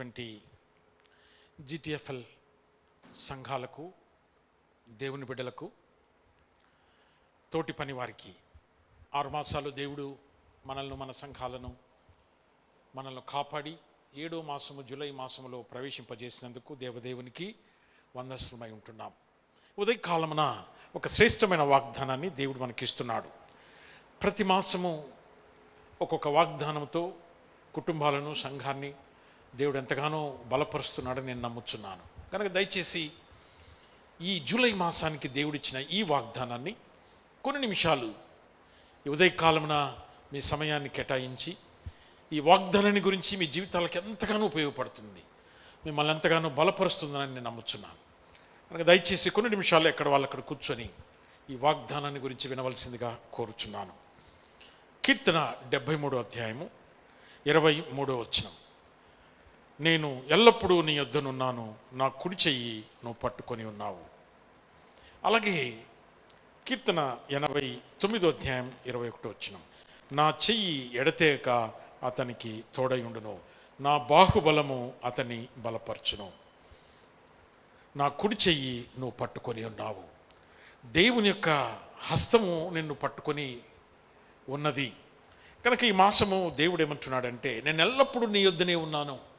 ఉన్నటువంటి జిటిఎఫ్ఎల్ సంఘాలకు దేవుని బిడ్డలకు తోటి పని వారికి ఆరు మాసాలు దేవుడు మనల్ని మన సంఘాలను మనల్ని కాపాడి ఏడో మాసము జూలై మాసములో ప్రవేశింపజేసినందుకు దేవదేవునికి వందస్సులమై ఉంటున్నాం. ఉదయకాలమున ఒక శ్రేష్టమైన వాగ్దానాన్ని దేవుడు మనకిస్తున్నాడు. ప్రతి మాసము ఒక్కొక్క వాగ్దానంతో కుటుంబాలను సంఘాన్ని దేవుడు ఎంతగానో బలపరుస్తున్నాడని నేను నమ్ముచున్నాను. కనుక దయచేసి ఈ జూలై మాసానికి దేవుడిచ్చిన ఈ వాగ్దానాన్ని కొన్ని నిమిషాలు ఉదయకాలమున మీ సమయాన్ని కేటాయించి ఈ వాగ్దానాన్ని గురించి మీ జీవితాలకు ఎంతగానో ఉపయోగపడుతుంది మిమ్మల్ని ఎంతగానో బలపరుస్తుందని నేను నమ్ముచున్నాను. కనుక దయచేసి కొన్ని నిమిషాలు ఎక్కడ వాళ్ళు అక్కడ కూర్చొని ఈ వాగ్దానాన్ని గురించి వినవలసిందిగా కోరుచున్నాను. కీర్తన డెబ్భై మూడో అధ్యాయము ఇరవై మూడో వచనం. నేను ఎల్లప్పుడూ నీ యొద్దనున్నాను. నా కుడి చెయ్యి నువ్వు పట్టుకొని ఉన్నావు. అలాగే కీర్తన ఎనభై తొమ్మిదో అధ్యాయం ఇరవై ఒకటో వచ్చిన నా చెయ్యి ఎడతేక అతనికి తోడయుండును. నా బాహుబలము అతని బలపరచును. నా కుడి చెయ్యి నువ్వు పట్టుకొని ఉన్నావు. దేవుని యొక్క హస్తము నిన్ను పట్టుకొని ఉన్నది. కనుక ఈ మాసము దేవుడు ఏమంటున్నాడంటే నేను ఎల్లప్పుడూ నీ యొద్దనే ఉన్నాను.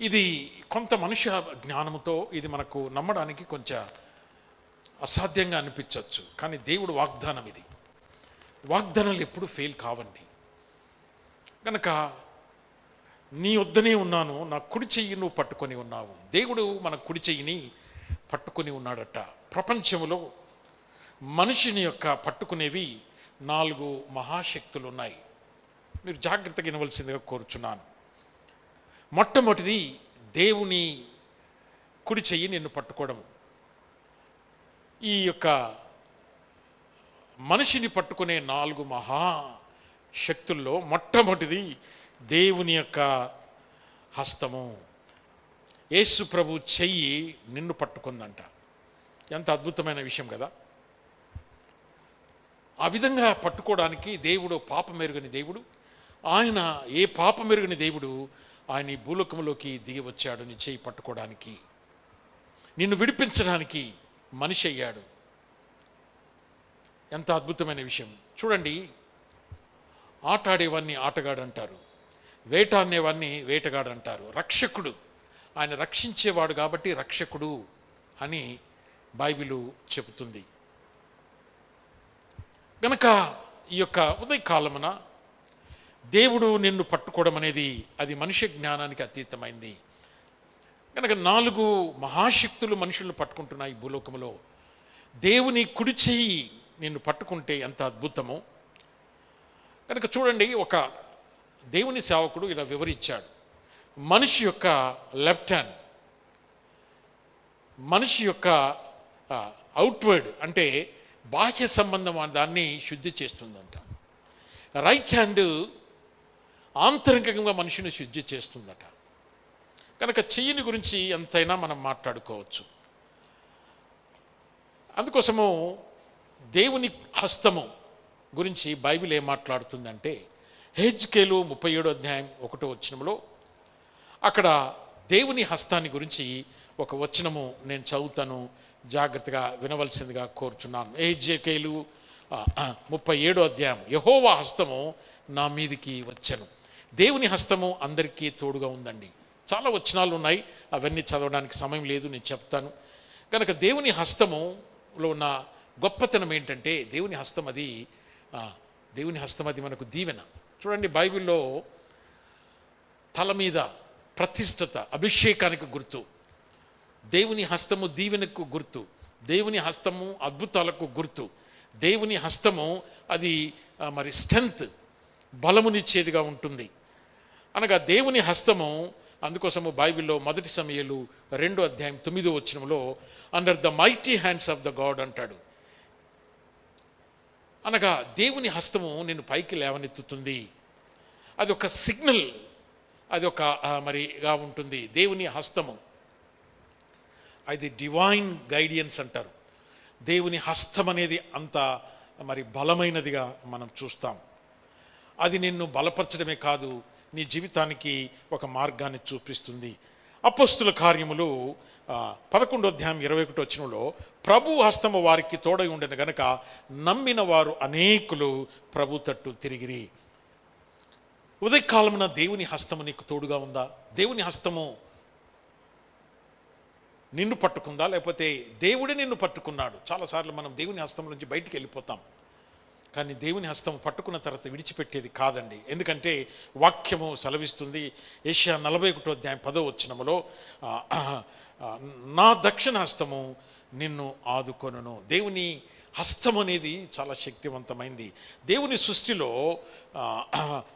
ఇది కొంత మనుష్య జ్ఞానముతో ఇది మనకు నమ్మడానికి కొంచెం అసాధ్యంగా అనిపించవచ్చు. కానీ దేవుడు వాగ్దానం ఇది. వాగ్దానాలు ఎప్పుడు ఫెయిల్ కావండి. కనుక నీ వద్దనే ఉన్నాను నా కుడి చెయ్యి నువ్వు పట్టుకొని ఉన్నావు. దేవుడు మన కుడి చెయ్యిని పట్టుకొని ఉన్నాడట. ప్రపంచంలో మనిషిని యొక్క పట్టుకునేవి నాలుగు మహాశక్తులు ఉన్నాయి మీరు జాగ్రత్తగా వినవలసిందిగా కోరుచున్నాను. మొట్టమొదటిది దేవుని కుడి చెయ్యి నిన్ను పట్టుకోవడం ఈ యొక్క మనిషిని పట్టుకునే నాలుగు మహా శక్తుల్లో మొట్టమొదటిది దేవుని యొక్క హస్తము. యేసు ప్రభు చెయ్యి నిన్ను పట్టుకుందంట. ఎంత అద్భుతమైన విషయం కదా. ఆ విధంగా పట్టుకోవడానికి దేవుడు పాప మెరుగని దేవుడు. ఆయన ఏ పాప మెరుగని దేవుడు ఆయన ఈ భూలోకంలోకి దిగి వచ్చాడు నీ చేయి పట్టుకోవడానికి. నిన్ను విడిపించడానికి మనిషి అయ్యాడు. ఎంత అద్భుతమైన విషయం. చూడండి ఆట ఆడేవాడిని ఆటగాడు అంటారు వేట అనేవాడిని వేటగాడు అంటారు రక్షకుడు ఆయన రక్షించేవాడు కాబట్టి రక్షకుడు అని బైబిలు చెబుతుంది. గనక ఈ యొక్క ఉదయకాలమున దేవుడు నిన్ను పట్టుకోవడం అనేది అది మనిషి జ్ఞానానికి అతీతమైంది. కనుక నాలుగు మహాశక్తులు మనుషులను పట్టుకుంటున్నాయి భూలోకంలో. దేవుని కుడి చెయ్యి నిన్ను పట్టుకుంటే ఎంత అద్భుతమో. కనుక చూడండి ఒక దేవుని సేవకుడు ఇలా వివరించాడు. మనిషి యొక్క లెఫ్ట్ హ్యాండ్ మనిషి యొక్క అవుట్వర్డ్ అంటే బాహ్య సంబంధం దాన్ని శుద్ధి చేస్తుందంట. రైట్ హ్యాండ్ ఆంతరికంగా మనిషిని శుద్ధి చేస్తుందట. కనుక చెయ్యిని గురించి ఎంతైనా మనం మాట్లాడుకోవచ్చు. అందుకోసము దేవుని హస్తము గురించి బైబిల్ ఏం మాట్లాడుతుందంటే హెజ్కేలు ముప్పై ఏడో అధ్యాయం ఒకటో వచనంలో అక్కడ దేవుని హస్తాన్ని గురించి ఒక వచనము నేను చదువుతాను జాగ్రత్తగా వినవలసిందిగా కోరుచున్నాను. హెజ్కేలు ముప్పై ఏడో అధ్యాయం. యహోవా హస్తము నా మీదికి వచ్చను. దేవుని హస్తము అందరికీ తోడుగా ఉందండి. చాలా వచనాలు ఉన్నాయి. అవన్నీ చదవడానికి సమయం లేదు నేను చెప్తాను. కనుక దేవుని హస్తములో ఉన్న గొప్పతనం ఏంటంటే దేవుని హస్తం అది దేవుని హస్తం అది మనకు దీవెన. చూడండి బైబిల్లో తల మీద ప్రతిష్టత అభిషేకానికి గుర్తు. దేవుని హస్తము దీవెనకు గుర్తు. దేవుని హస్తము అద్భుతాలకు గుర్తు. దేవుని హస్తము అది మరి స్ట్రెంగ్త్ బలమునిచ్చేదిగా ఉంటుంది. అనగా దేవుని హస్తము అందుకోసము బైబిల్లో మొదటి సమయాలు రెండో అధ్యాయం తొమ్మిదో వచ్చినంలో under the mighty hands of the God అంటాడు. అనగా దేవుని హస్తము నేను పైకి లేవనెత్తుతుంది. అది ఒక సిగ్నల్ అది ఒక మరిగా ఉంటుంది. దేవుని హస్తము. అది డివైన్ గైడియన్స్ అంటారు. దేవుని హస్తం అనేది అంత మరి బలమైనదిగా మనం చూస్తాం. అది నిన్ను బలపరచడమే కాదు నీ జీవితానికి ఒక మార్గాన్ని చూపిస్తుంది. అపస్తుల కార్యములు పదకొండో అధ్యాయం ఇరవై ఒకటి వచ్చినలో ప్రభు హస్తము వారికి తోడై ఉండిన గనక నమ్మిన వారు అనేకులు ప్రభు తట్టు తిరిగిరి. ఉదయకాలమున దేవుని హస్తము నీకు తోడుగా ఉందా? దేవుని హస్తము నిన్ను పట్టుకుందా? లేకపోతే దేవుడే నిన్ను పట్టుకున్నాడు? చాలాసార్లు మనం దేవుని హస్తం నుంచి బయటికి వెళ్ళిపోతాం. కానీ దేవుని హస్తం పట్టుకున్న తర్వాత విడిచిపెట్టేది కాదండి. ఎందుకంటే వాక్యము సెలవిస్తుంది. ఏషియా నలభై ఒకటో అధ్యాయం పదో వచ్చినములో నా దక్షిణ హస్తము నిన్ను ఆదుకొనును. దేవుని హస్తం అనేది చాలా శక్తివంతమైంది. దేవుని సృష్టిలో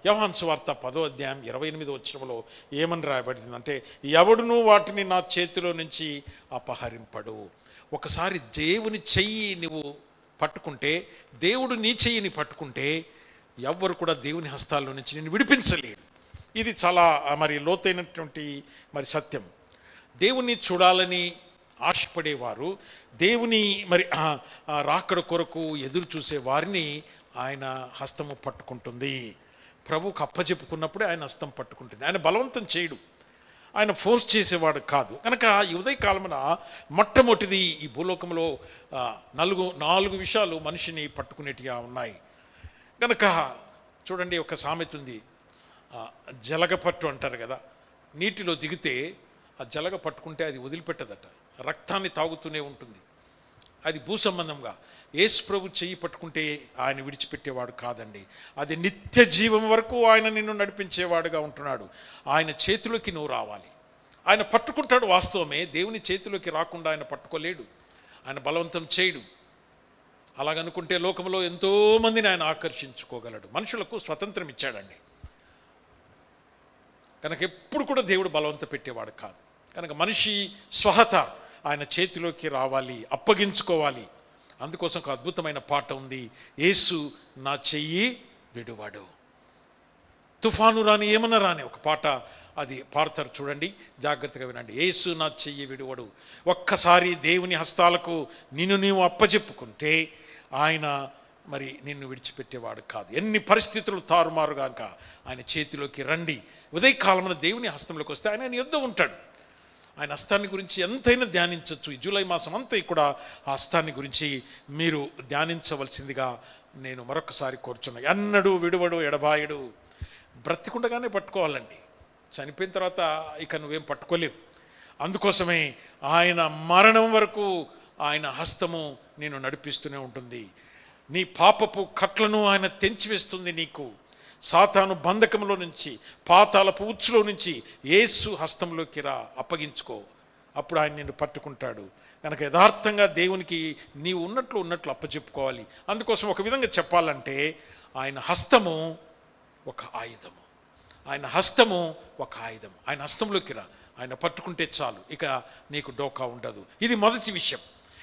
యవహాన్ సువార్త పదో అధ్యాయం ఇరవై ఎనిమిది వచ్చినములో ఏమని రాయబడింది అంటే ఎవడును వాటిని నా చేతిలో నుంచి అపహరింపడు. ఒకసారి దేవుని చెయ్యి నువ్వు పట్టుకుంటే దేవుడు నీ చెయ్యిని పట్టుకుంటే ఎవ్వరు కూడా దేవుని హస్తాల్లో నుంచి నేను విడిపించలేను ఇది చాలా మరి లోతైనటువంటి మరి సత్యం. దేవుణ్ణి చూడాలని ఆశపడేవారు దేవుని మరి రాకడ కొరకు ఎదురు చూసే వారిని ఆయన హస్తము పట్టుకుంటుంది. ప్రభుకు అప్పచెప్పుకున్నప్పుడే ఆయన హస్తం పట్టుకుంటుంది. ఆయన బలవంతం చేయడు. ఆయన ఫోర్స్ చేసేవాడు కాదు. కనుక ఈ ఉదయకాలమున మొట్టమొదటిది ఈ భూలోకంలో నలుగు నాలుగు విషయాలు మనిషిని పట్టుకునేటిగా ఉన్నాయి. కనుక చూడండి ఒక సామెత ఉంది. జలగపట్టు అంటారు కదా నీటిలో దిగితే ఆ జలగ పట్టుకుంటే అది వదిలిపెట్టదట. రక్తాన్ని తాగుతూనే ఉంటుంది. అది భూ సంబంధంగా. యేసు ప్రభు చెయ్యి పట్టుకుంటే ఆయన విడిచిపెట్టేవాడు కాదండి. అది నిత్య జీవం వరకు ఆయన నిన్ను నడిపించేవాడుగా ఉంటున్నాడు. ఆయన చేతిలోకి నువ్వు రావాలి. ఆయన పట్టుకుంటాడు వాస్తవమే. దేవుని చేతిలోకి రాకుండా ఆయన పట్టుకోలేడు. ఆయన బలవంతం చేయడు. అలాగనుకుంటే లోకంలో ఎంతో మందిని ఆయన ఆకర్షించుకోగలడు. మనుషులకు స్వతంత్రం ఇచ్చాడండి. కనుక ఎప్పుడు కూడా దేవుడు బలవంత పెట్టేవాడు కాదు. కనుక మనిషి స్వహత ఆయన చేతిలోకి రావాలి అప్పగించుకోవాలి. అందుకోసం ఒక అద్భుతమైన పాట ఉంది. యేసు నా చెయ్యి విడువాడు. తుఫాను రాని ఏమన్నా రాని ఒక పాట అది పాడతారు చూడండి. జాగ్రత్తగా వినండి. యేసు నా చెయ్యి విడువడు. ఒక్కసారి దేవుని హస్తాలకు నిన్ను నీవు అప్పచెప్పుకుంటే ఆయన మరి నిన్ను విడిచిపెట్టేవాడు కాదు. ఎన్ని పరిస్థితులు తారుమారుగాక ఆయన చేతిలోకి రండి. ఉదయకాలమున దేవుని హస్తంలోకి వస్తే ఆయన యుద్ధం ఉంటాడు. ఆయన హస్తాన్ని గురించి ఎంతైనా ధ్యానించవచ్చు ఈ జూలై మాసం అంతా కూడా ఆ హస్తాన్ని గురించి మీరు ధ్యానించవలసిందిగా నేను మరొకసారి కోరుచున్నా. ఎన్నడూ విడువడు ఎడబాయుడు బ్రతికుండగానే పట్టుకోవాలండి. చనిపోయిన తర్వాత ఇక నువ్వేం పట్టుకోలేవు. అందుకోసమే ఆయన మరణం వరకు ఆయన హస్తము నేను నడిపిస్తూనే ఉంటుంది. నీ పాపపు కట్లను ఆయన తెంచివేస్తుంది నీకు. సాతాను బంధకంలో నుంచి పాతాలపు ఉచ్చులో నుంచి ఏసు హస్తంలోకి రా అప్పగించుకో. అప్పుడు ఆయన నిన్ను పట్టుకుంటాడు. కనుక యథార్థంగా దేవునికి నీవు ఉన్నట్లు ఉన్నట్లు అప్పచెప్పుకోవాలి. అందుకోసం ఒక విధంగా చెప్పాలంటే ఆయన హస్తము ఒక ఆయుధము. ఆయన హస్తము ఒక ఆయుధం ఆయన హస్తంలోకి రా. ఆయన పట్టుకుంటే చాలు. ఇక నీకు డోకా ఉండదు. ఇది మొదటి విషయం.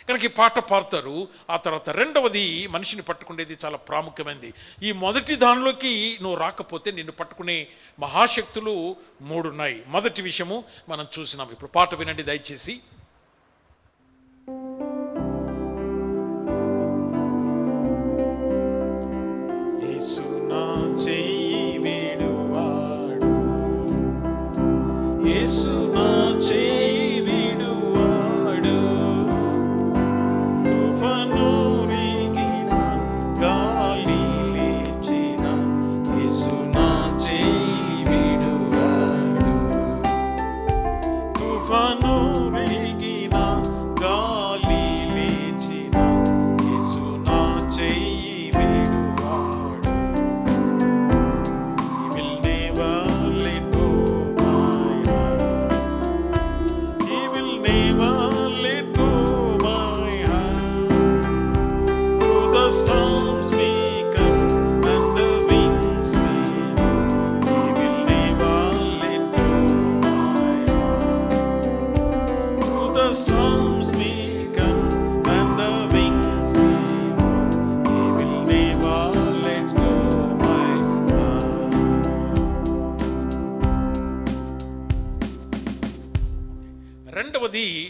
కనుక ఈ పాట పాడతారు ఆ తర్వాత రెండవది మనిషిని పట్టుకునేది చాలా ప్రాముఖ్యమైనది. ఈ మొదటి దానిలోకి నువ్వు రాకపోతే నిన్ను పట్టుకునే మహాశక్తులు మూడున్నాయి. మొదటి విషయము మనం చూసినాం. ఇప్పుడు పాట వినండి దయచేసి.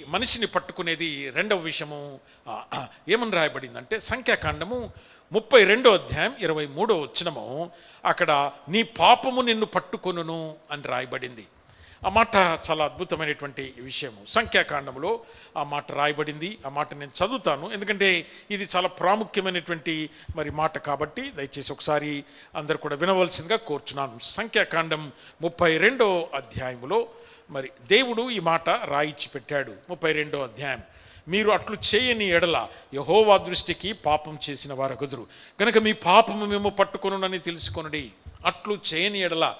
మనిషిని పట్టుకునేది రెండవ విషయము ఏమని రాయబడిందంటే సంఖ్యాకాండము ముప్పై రెండో అధ్యాయం ఇరవై మూడో వచ్చినము అక్కడ నీ పాపము నిన్ను పట్టుకొనును అని రాయబడింది. ఆ మాట చాలా అద్భుతమైనటువంటి విషయము. సంఖ్యాకాండంలో ఆ మాట రాయబడింది. ఆ మాట నేను చదువుతాను. ఎందుకంటే ఇది చాలా ప్రాముఖ్యమైనటువంటి మరి మాట కాబట్టి దయచేసి ఒకసారి అందరు కూడా వినవలసిందిగా కోరుచున్నాను. సంఖ్యాకాండం ముప్పై రెండో అధ్యాయములో మరి దేవుడు ఈ మాట రాయిచ్చి పెట్టాడు. ముప్పై రెండో అధ్యాయం. మీరు అట్లు చేయని ఎడల యహోవా దృష్టికి పాపం చేసిన వారు కుదురు కనుక మీ పాపము మేము పట్టుకొనునని తెలుసుకొనడి. అట్లు చేయని ఎడల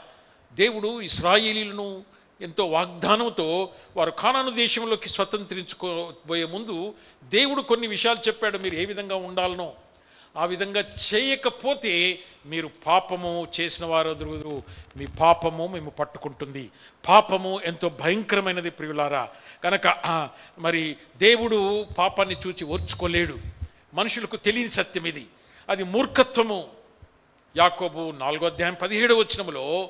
దేవుడు ఇస్రాయేలీలను ఎంతో వాగ్దానంతో వారు కానాను దేశంలోకి స్వతంత్రించుకోబోయే ముందు దేవుడు కొన్ని విషయాలు చెప్పాడు. మీరు ఏ విధంగా ఉండాలనో ఆ విధంగా చేయకపోతే మీరు పాపము చేసిన వారు ఎదురు మీ పాపము మేము పట్టుకుంటుంది. పాపము ఎంతో భయంకరమైనది ప్రియులారా. కనుక మరి దేవుడు పాపాన్ని చూచి ఓర్చుకోలేడు. మనుషులకు తెలియని సత్యం ఇది. అది మూర్ఖత్వము. యాకోబు నాలుగో అధ్యాయం పదిహేడు వచ్చినములో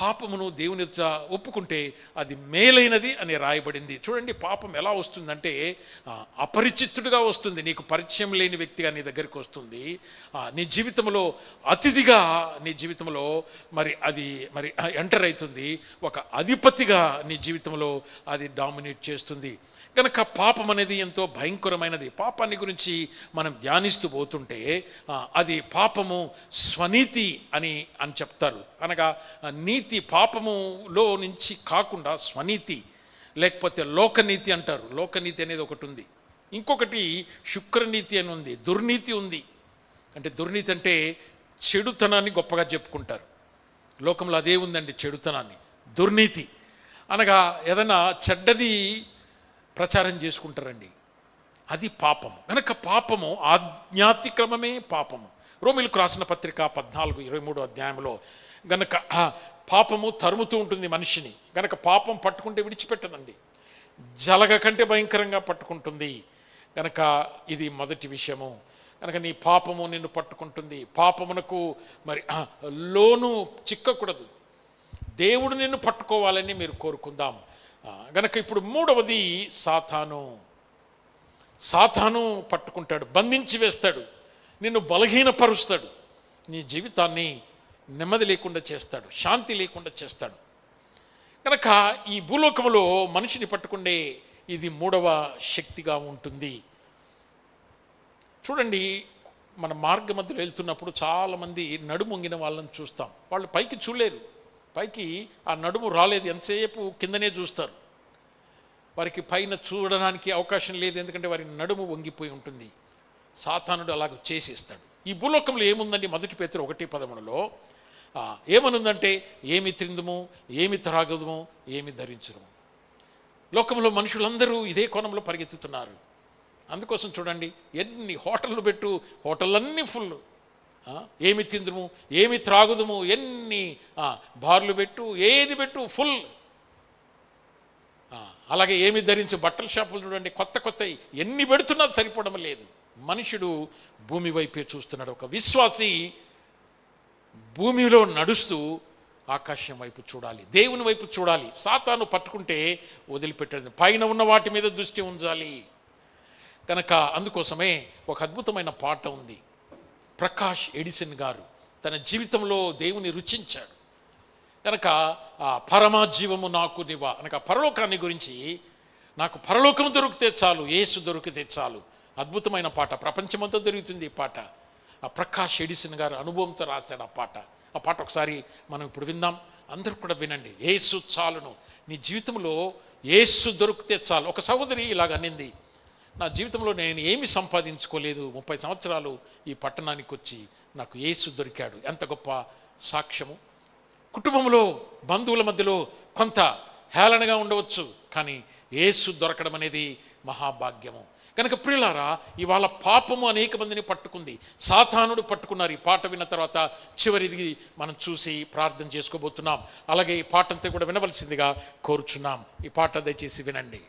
పాపమును దేవుని ఎదుట ఒప్పుకుంటే అది మేలైనది అని రాయబడింది. చూడండి పాపం ఎలా వస్తుందంటే అపరిచితుడుగా అపరిచితుడిగా వస్తుంది. నీకు పరిచయం లేని వ్యక్తిగా నీ దగ్గరికి వస్తుంది. నీ జీవితంలో అతిథిగా నీ జీవితంలో మరి అది మరి ఎంటర్ అవుతుంది. ఒక అధిపతిగా నీ జీవితంలో అది డామినేట్ చేస్తుంది. కనుక పాపం అనేది ఎంతో భయంకరమైనది. పాపాన్ని గురించి మనం ధ్యానిస్తూ పోతుంటే అది పాపము స్వనీతి అని అని చెప్తారు. అనగా నీతి పాపములో నుంచి కాకుండా స్వనీతి లేకపోతే లోకనీతి అంటారు. లోకనీతి అనేది ఒకటి ఉంది. ఇంకొకటి శుక్రనీతి అని ఉంది. దుర్నీతి ఉంది. అంటే దుర్నీతి అంటే చెడుతనాన్ని గొప్పగా చెప్పుకుంటారు. లోకంలో అదే ఉందండి చెడుతనాన్ని. దుర్నీతి. అనగా ఏదైనా చెడ్డది ప్రచారం చేసుకుంటారండి. అది పాపము. కనుక పాపము ఆజ్ఞాతిక్రమమే పాపము. రోమిలకు రాసిన పత్రిక పద్నాలుగు ఇరవై మూడు అధ్యాయంలో గనక పాపము తరుముతూ ఉంటుంది మనిషిని. గనక పాపం పట్టుకుంటే విడిచిపెట్టదండి. జలగ కంటే భయంకరంగా పట్టుకుంటుంది. కనుక ఇది మొదటి విషయము. కనుక నీ పాపము నిన్ను పట్టుకుంటుంది. పాపమునకు మరి లోను చిక్కకూడదు. దేవుడు నిన్ను పట్టుకోవాలని మీరు కోరుకుందాం. గనక ఇప్పుడు మూడవది సాతాను. సాతాను పట్టుకుంటాడు బంధించి వేస్తాడు నిన్ను బలహీనపరుస్తాడు నీ జీవితాన్ని నెమ్మది లేకుండా చేస్తాడు శాంతి లేకుండా చేస్తాడు. కనుక ఈ భూలోకములో మనిషిని పట్టుకుండే ఇది మూడవ శక్తిగా ఉంటుంది. చూడండి మన మార్గ మధ్యలో వెళ్తున్నప్పుడు చాలామంది నడుమొంగిన వాళ్ళని చూస్తాం. వాళ్ళు పైకి చూడలేరు. పైకి ఆ నడుము రాలేదు. ఎంతసేపు కిందనే చూస్తారు. వారికి పైన చూడడానికి అవకాశం లేదు. ఎందుకంటే వారి నడుము వంగిపోయి ఉంటుంది. సాతానుడు అలాగ చేసేస్తాడు. ఈ భూలోకంలో ఏముందండి? మొదటి పేతురు ఒకటి పదములలో ఏమనుందంటే ఏమి త్రిందుము ఏమి త్రాగదుము ఏమి ధరించడము లోకంలో మనుషులందరూ ఇదే కోణంలో పరిగెత్తుతున్నారు. అందుకోసం చూడండి ఎన్ని హోటళ్ళు పెట్టు హోటళ్ళన్నీ ఫుల్ ఏమి తిందుము? ఏమి త్రాగుదుము? ఎన్ని బార్లు పెట్టు ఏది పెట్టు ఫుల్. అలాగే ఏమి ధరించు? బట్టల షాపులు చూడండి కొత్త కొత్త ఎన్ని పెడుతున్నా సరిపోవడం లేదు. మనుషుడు భూమి వైపే చూస్తున్నాడు. ఒక విశ్వాసి భూమిలో నడుస్తూ ఆకాశం వైపు చూడాలి. దేవుని వైపు చూడాలి. సాతాను పట్టుకుంటే వదిలిపెట్టండి పైన ఉన్న వాటి మీద దృష్టి ఉంచాలి. కనుక అందుకోసమే ఒక అద్భుతమైన పాట ఉంది. ప్రకాష్ ఎడిసన్ గారు తన జీవితంలో దేవుని రుచించాడు. కనుక ఆ పరమాజీవము నాకు నివా అనక పరలోకాన్ని గురించి నాకు పరలోకం దొరికితే చాలు ఏసు దొరికితే చాలు. అద్భుతమైన పాట ప్రపంచమంతా దొరుకుతుంది ఈ పాట. ఆ ప్రకాష్ ఎడిసన్ గారు అనుభవంతో రాశాడు ఆ పాట. ఆ పాట ఒకసారి మనం ఇప్పుడు విందాం. అందరూ కూడా వినండి. ఏసు చాలును. నీ జీవితంలో ఏసు దొరికితే చాలు. ఒక సహోదరి ఇలాగ అనింది. నా జీవితంలో నేను ఏమి సంపాదించుకోలేదు. ముప్పై సంవత్సరాలు ఈ పట్టణానికి వచ్చి నాకు యేసు దొరికాడు. ఎంత గొప్ప సాక్ష్యము. కుటుంబంలో బంధువుల మధ్యలో కొంత హేళనగా ఉండవచ్చు కానీ యేసు దొరకడం అనేది మహాభాగ్యము. కనుక ప్రియులారా ఇవాళ పాపము అనేక మందిని పట్టుకుంది. సాతానుడు పట్టుకున్నారు. ఈ పాట విన్న తర్వాత చివరిది మనం చూసి ప్రార్థన చేసుకోబోతున్నాం. అలాగే ఈ పాటంతా కూడా వినవలసిందిగా కోరుచున్నాం. ఈ పాట దయచేసి వినండి.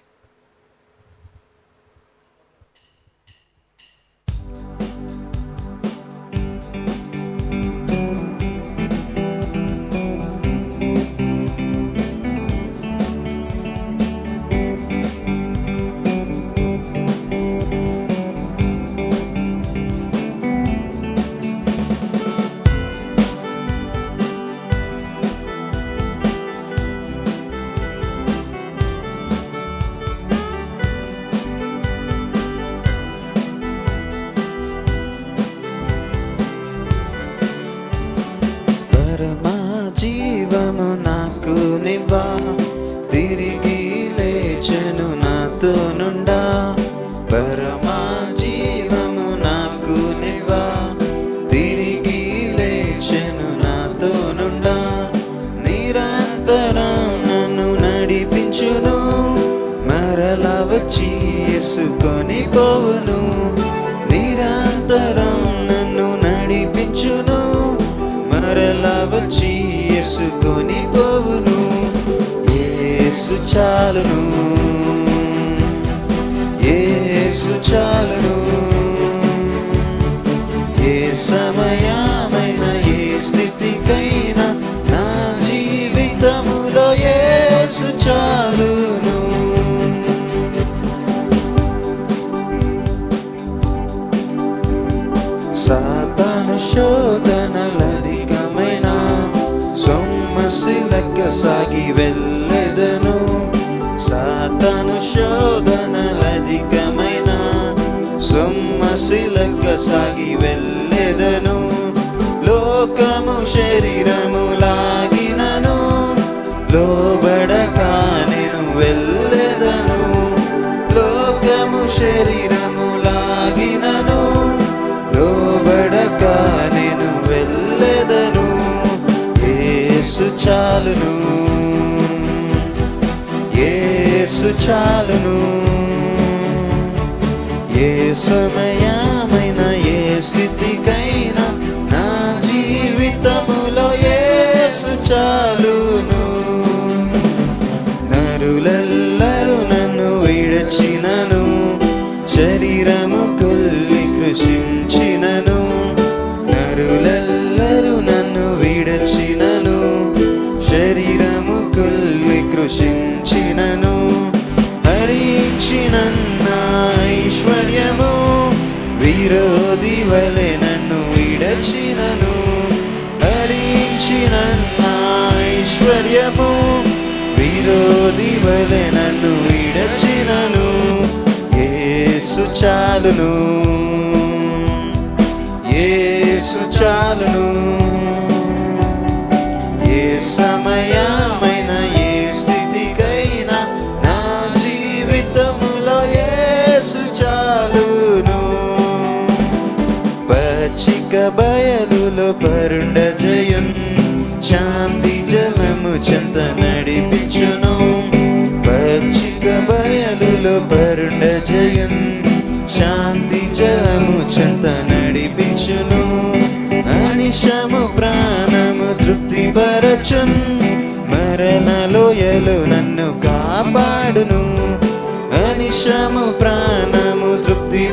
సాగి వెళ్ళెదను. సాతాను శోధనలధికమైన సొమ్మశిలక సాగి వెళ్ళెదను. లోకము శరీరము చాలును. ఏసు చాలును. ఏ సమయమైన ఏ స్థితికైనా నా జీవితములో యేసు చాలును. వలె నన్ను విడచినను హరించినన్న ఐశ్వర్యము. విరోధి వలె నన్ను విడచినను ఏసు చాలును. ఏసు చాలును. ఏ పరుండ జయన్ శాంతి జలము చెంత నడిపించును పచ్చిక బయలులో పరుండ జయన్ శాంతి జలము చెంత నడిపించును అనిశము ప్రాణము తృప్తి పరచున్ మరణలోయలు నన్ను కాపాడును అనిశము ప్రాణము తృప్తి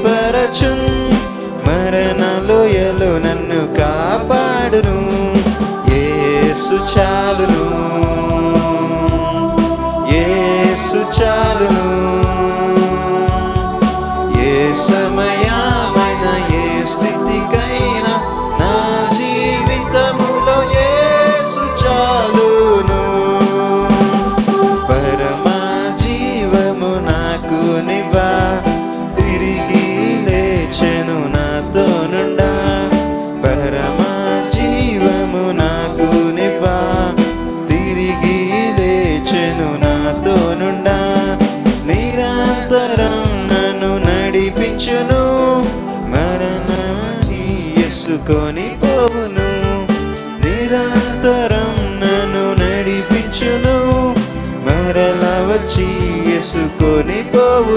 ఏసు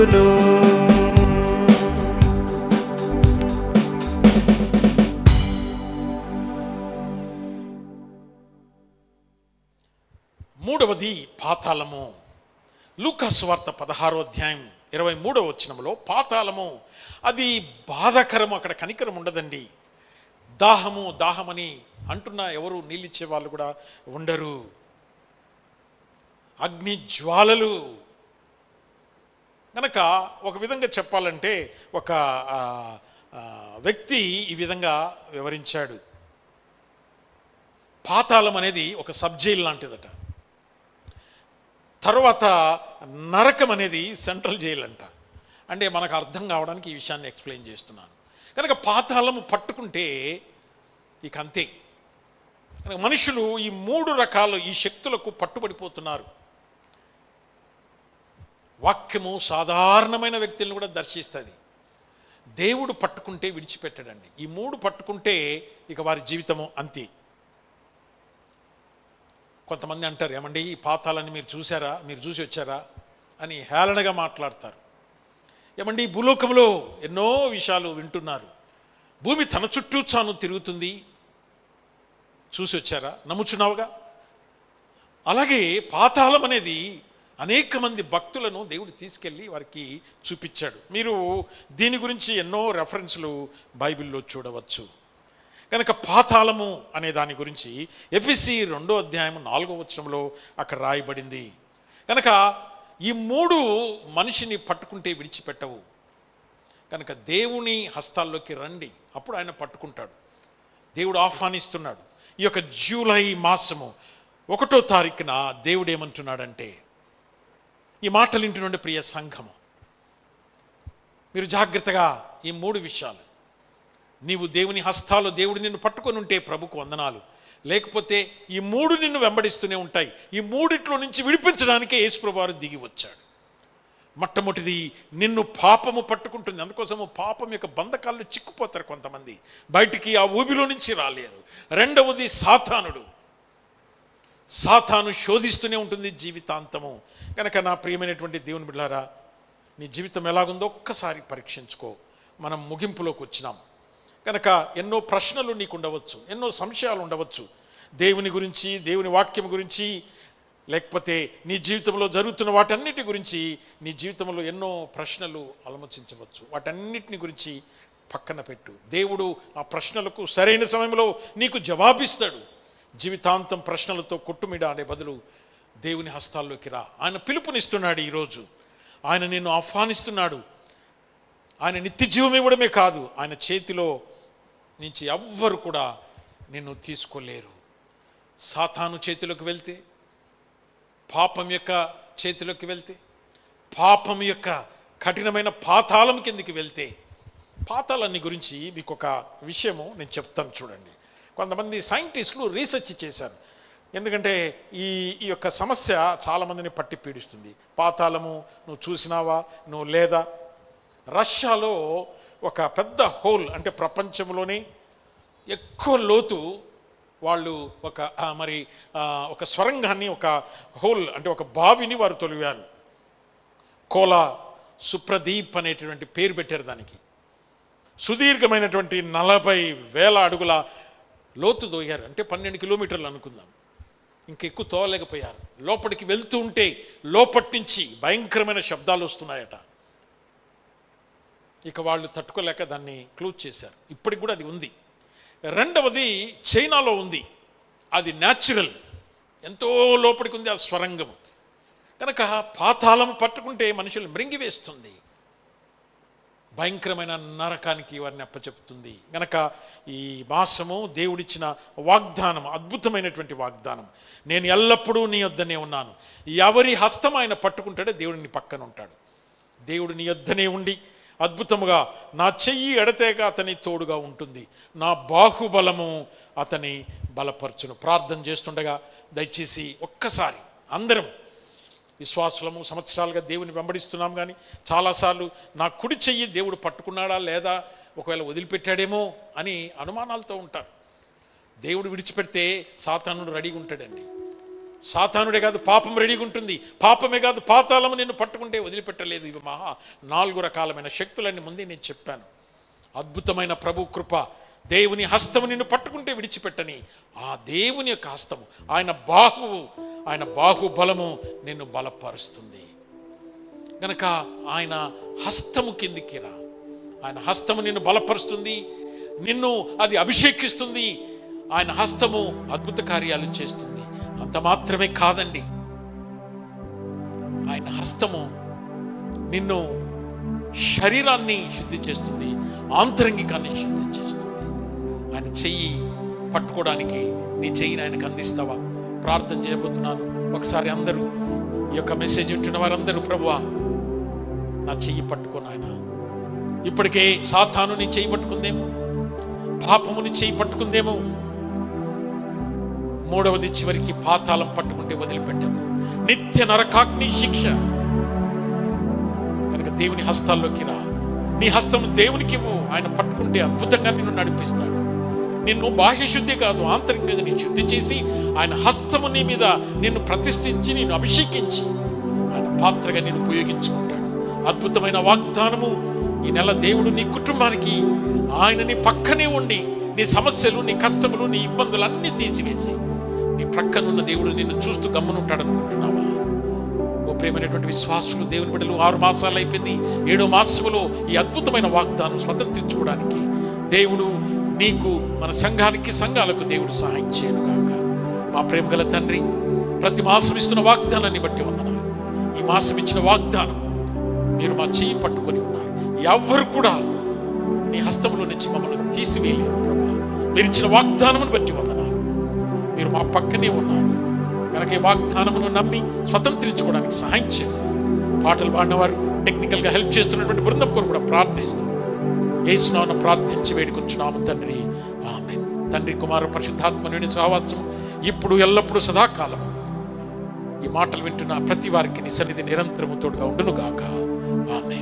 పోవును మూడవది పాతాళము. లూకాసు వార్త పదహారో అధ్యాయం ఇరవై మూడవ వచనంలో పాతాళము అది బాధాకరము అక్కడ కనికరం ఉండదండి. దాహము దాహమని అంటున్న ఎవరు నీళ్ళిచ్చే వాళ్ళు కూడా ఉండరు. అగ్ని జ్వాలలు కనుక ఒక విధంగా చెప్పాలంటే ఒక వ్యక్తి ఈ విధంగా వివరించాడు. పాతాళం అనేది ఒక సబ్జైల్ లాంటిదట. తర్వాత నరకం అనేది సెంట్రల్ జైలు అంట. అంటే మనకు అర్థం కావడానికి ఈ విషయాన్ని ఎక్స్ప్లెయిన్ చేస్తున్నాను. కనుక పాతాళము పట్టుకుంటే ఇక అంతే. కనుక మనుషులు ఈ మూడు రకాలు ఈ శక్తులకు పట్టుబడిపోతున్నారు. వాక్యము సాధారణమైన వ్యక్తులను కూడా దర్శిస్తుంది. దేవుడు పట్టుకుంటే విడిచిపెట్టడండి. ఈ మూడు పట్టుకుంటే ఇక వారి జీవితము అంతే. కొంతమంది అంటారు ఏమండి ఈ పాతాలని మీరు చూసారా మీరు చూసి వచ్చారా? అని హేళనగా మాట్లాడతారు. ఏమండి ఈ భూలోకంలో ఎన్నో విషయాలు వింటున్నారు. భూమి తన చుట్టూ చాను తిరుగుతుంది. చూసి వచ్చారా? నమ్ముచున్నావుగా? అలాగే పాతాళం అనేది అనేక మంది భక్తులను దేవుడు తీసుకెళ్ళి వారికి చూపించాడు. మీరు దీని గురించి ఎన్నో రెఫరెన్స్లు బైబిల్లో చూడవచ్చు. కనుక పాతాళము అనే దాని గురించి ఎఫ్ఎస్సి రెండో అధ్యాయం నాలుగో వచనంలో అక్కడ రాయబడింది. కనుక ఈ మూడు మనిషిని పట్టుకుంటే విడిచిపెట్టవు. కనుక దేవుని హస్తాల్లోకి రండి. అప్పుడు ఆయన పట్టుకుంటాడు. దేవుడు ఆహ్వానిస్తున్నాడు. ఈ యొక్క జూలై మాసము ఒకటో తారీఖున దేవుడు ఏమంటున్నాడంటే ఈ మాటలు ఇంటి ప్రియ సంఘము మీరు జాగ్రత్తగా ఈ మూడు విషయాలు నీవు దేవుని హస్తాలు దేవుడు నిన్ను పట్టుకొని ఉంటే ప్రభుకు వందనాలు. లేకపోతే ఈ మూడు నిన్ను వెంబడిస్తూనే ఉంటాయి. ఈ మూడిట్లో నుంచి విడిపించడానికే యేసుప్రభువారు దిగి వచ్చాడు. మొట్టమొదటిది నిన్ను పాపము పట్టుకుంటుంది. అందుకోసము పాపం యొక్క బంధకాల్లో చిక్కుపోతారు కొంతమంది. బయటికి ఆ ఊబిలో నుంచి రాలేరు. రెండవది సాతానుడు. సాతాను శోధిస్తూనే ఉంటుంది జీవితాంతము. కనుక నా ప్రియమైనటువంటి దేవుని బిడ్డారా నీ జీవితం ఎలాగుందో ఒక్కసారి పరీక్షించుకో. మనం ముగింపులోకి వచ్చినాం. కనుక ఎన్నో ప్రశ్నలు నీకు ఉండవచ్చు ఎన్నో సంశయాలు ఉండవచ్చు. దేవుని గురించి దేవుని వాక్యం గురించి లేకపోతే నీ జీవితంలో జరుగుతున్న వాటన్నిటి గురించి నీ జీవితంలో ఎన్నో ప్రశ్నలు అలమచించవచ్చు వాటన్నిటిని గురించి పక్కన పెట్టు. దేవుడు ఆ ప్రశ్నలకు సరైన సమయంలో నీకు జవాబిస్తాడు. జీవితాంతం ప్రశ్నలతో కొట్టుమిడాడే బదులు దేవుని హస్తాల్లోకి రా. ఆయన పిలుపునిస్తున్నాడు ఈరోజు. ఆయన నిన్ను ఆహ్వానిస్తున్నాడు. ఆయన నిత్య జీవం ఇవ్వడమే కాదు ఆయన చేతిలో నుంచి ఎవ్వరు కూడా నిన్ను తీసుకోలేరు. సాతాను చేతిలోకి వెళ్తే పాపం యొక్క చేతిలోకి వెళ్తే పాపం యొక్క కఠినమైన పాతాళం కిందికి వెళ్తే పాతాళాన్ని గురించి మీకు ఒక విషయము నేను చెప్తాను చూడండి. కొంతమంది సైంటిస్టులు రీసెర్చ్ చేశారు. ఎందుకంటే ఈ ఈ యొక్క సమస్య చాలామందిని పట్టి పీడిస్తుంది. పాతాళము నువ్వు చూసినావా? నువ్వు లేదా? రష్యాలో ఒక పెద్ద హోల్ అంటే ప్రపంచంలోనే ఎక్కువ లోతు వాళ్ళు ఒక మరి ఒక స్వరంగాన్ని ఒక హోల్ అంటే ఒక బావిని వారు తొలివారు కోలా సుప్రదీప్ అనేటువంటి పేరు పెట్టారు దానికి. సుదీర్ఘమైనటువంటి నలభై వేల అడుగుల లోతు దోయారు. అంటే పన్నెండు కిలోమీటర్లు అనుకుందాం. ఇంకెక్కువ తోలేకపోయారు లోపలికి వెళ్తూ ఉంటే లోపటి నుంచి భయంకరమైన శబ్దాలు వస్తున్నాయట. ఇక వాళ్ళు తట్టుకోలేక దాన్ని క్లోజ్ చేశారు. ఇప్పటికి కూడా అది ఉంది. రెండవది చైనాలో ఉంది. అది న్యాచురల్. ఎంతో లోపలికి ఉంది ఆ స్వరంగం. కనుక పాతాళం పట్టుకుంటే మనుషులు మృంగివేస్తుంది. భయంకరమైన నరకానికి వారిని అప్పచెప్తుంది. గనక ఈ మాసము దేవుడిచ్చిన వాగ్దానం అద్భుతమైనటువంటి వాగ్దానం నేను ఎల్లప్పుడూ నీ యొద్దనే ఉన్నాను. ఎవరి హస్తం ఆయన పట్టుకుంటాడో దేవుడిని పక్కన ఉంటాడు. దేవుడు నీ యొద్దనే ఉండి అద్భుతముగా నా చెయ్యి ఎడతేక అతని తోడుగా ఉంటుంది. నా బాహుబలము అతని బలపరచును. ప్రార్థన చేస్తుండగా దయచేసి ఒక్కసారి అందరం విశ్వాసులము సంవత్సరాలుగా దేవుని వెంబడిస్తున్నాం కానీ చాలాసార్లు నా కుడి చెయ్యి దేవుడు పట్టుకున్నాడా లేదా ఒకవేళ వదిలిపెట్టాడేమో అని అనుమానాలతో ఉంటారు. దేవుడు విడిచిపెడితే సాతానుడు రెడీగా ఉంటాడండి. సాతానుడే కాదు పాపం రెడీగా ఉంటుంది. పాపమే కాదు పాతాళము నిన్ను పట్టుకుంటే వదిలిపెట్టలేదు. ఇవి మహా నాలుగు రకాలమైన శక్తులన్నీ ముందే నేను చెప్పాను. అద్భుతమైన ప్రభు కృప దేవుని హస్తము నిన్ను పట్టుకుంటే విడిచిపెట్టని ఆ దేవుని యొక్క హస్తము ఆయన బాహువు ఆయన బాహుబలము నిన్ను బలపరుస్తుంది. గనక ఆయన హస్తము కిందికి రా. ఆయన హస్తము నిన్ను బలపరుస్తుంది. నిన్ను అది అభిషేకిస్తుంది. ఆయన హస్తము అద్భుత కార్యాలు చేస్తుంది. అంత మాత్రమే కాదండి. ఆయన హస్తము నిన్ను శరీరాన్ని శుద్ధి చేస్తుంది. ఆంతరంగికాన్ని శుద్ధి చేస్తుంది. ఆయన చెయ్యి పట్టుకోవడానికి నీ చెయ్యిని ఆయనకు అందిస్తావా? ప్రార్థన చేయబోతున్నాను. ఒకసారి అందరూ ఈ యొక్క మెసేజ్ వింటున్న వారందరూ ప్రభువా నా చెయ్యి పట్టుకోను ఆయన. ఇప్పటికే సాతాను నీ చెయ్యి పట్టుకుందేమో పాపముని చెయ్యి పట్టుకుందేమో. మూడవది చివరికి పాతాళం పట్టుకుంటే వదిలిపెట్టదు. నిత్య నరకాగ్ని శిక్ష. కనుక దేవుని హస్తాల్లోకి రా. నీ హస్తం దేవునికి ఇవ్వు. ఆయన పట్టుకుంటే అద్భుతంగా నిన్ను నడిపిస్తాడు. నిన్ను బాహ్య శుద్ధి కాదు ఆంతరికంగా నీ శుద్ధి చేసి ఆయన హస్తము నీ మీద నిన్ను ప్రతిష్ఠించి నిన్ను అభిషేకించి ఆయన పాత్రగా నిన్ను ఉపయోగించుకుంటాడు. అద్భుతమైన వాగ్దానము. ఈ నెల దేవుడు నీ కుటుంబానికి ఆయన నీ పక్కనే ఉండి నీ సమస్యలు నీ కష్టములు నీ ఇబ్బందులు అన్నీ తీసివేసి నీ ప్రక్కనున్న దేవుడు నిన్ను చూస్తూ గమ్మనుంటాడు అనుకుంటున్నావా ఓ ప్రేమైనటువంటి విశ్వాసులు దేవుని బిడ్డలు ఆరు మాసాలు అయిపోయింది. ఏడో మాసములో ఈ అద్భుతమైన వాగ్దానం స్వతంత్రించుకోవడానికి దేవుడు నీకు మన సంఘానికి సంఘాలకు దేవుడు సహాయం చేయను కాక మా ప్రేమ గల తండ్రి ప్రతి మాసం ఇస్తున్న వాగ్దానాన్ని బట్టి వందనాలు. ఈ మాసం ఇచ్చిన వాగ్దానం మీరు మా చేయి పట్టుకొని ఉన్నారు. ఎవ్వరు కూడా నీ హస్తంలో నుంచి మమ్మల్ని తీసివేయలేరు ప్రభా. మీరు ఇచ్చిన వాగ్దానమును బట్టి వందనాలు. మీరు మా పక్కనే ఉన్నారు. కనుక ఈ వాగ్దానమును నమ్మి స్వతంత్రించుకోవడానికి సహాయం చేయండి. పాటలు పాడినవారు టెక్నికల్గా హెల్ప్ చేస్తున్నటువంటి బృందం కొరకు కూడా ప్రార్థిస్తున్నారు ఏసునామను ప్రార్థించి వేడుకొచ్చున్నాము తండ్రి. ఆమె తండ్రి కుమార పరిశుద్ధాత్మని సహవాసం ఇప్పుడు ఎల్లప్పుడూ సదాకాలం ఈ మాటలు వింటున్న ప్రతి వారికి నీ సన్నిధి నిరంతరము తోడుగా ఉండును గాక. ఆమె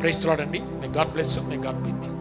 ప్రైస్తున్నాడండి may God bless may God be with you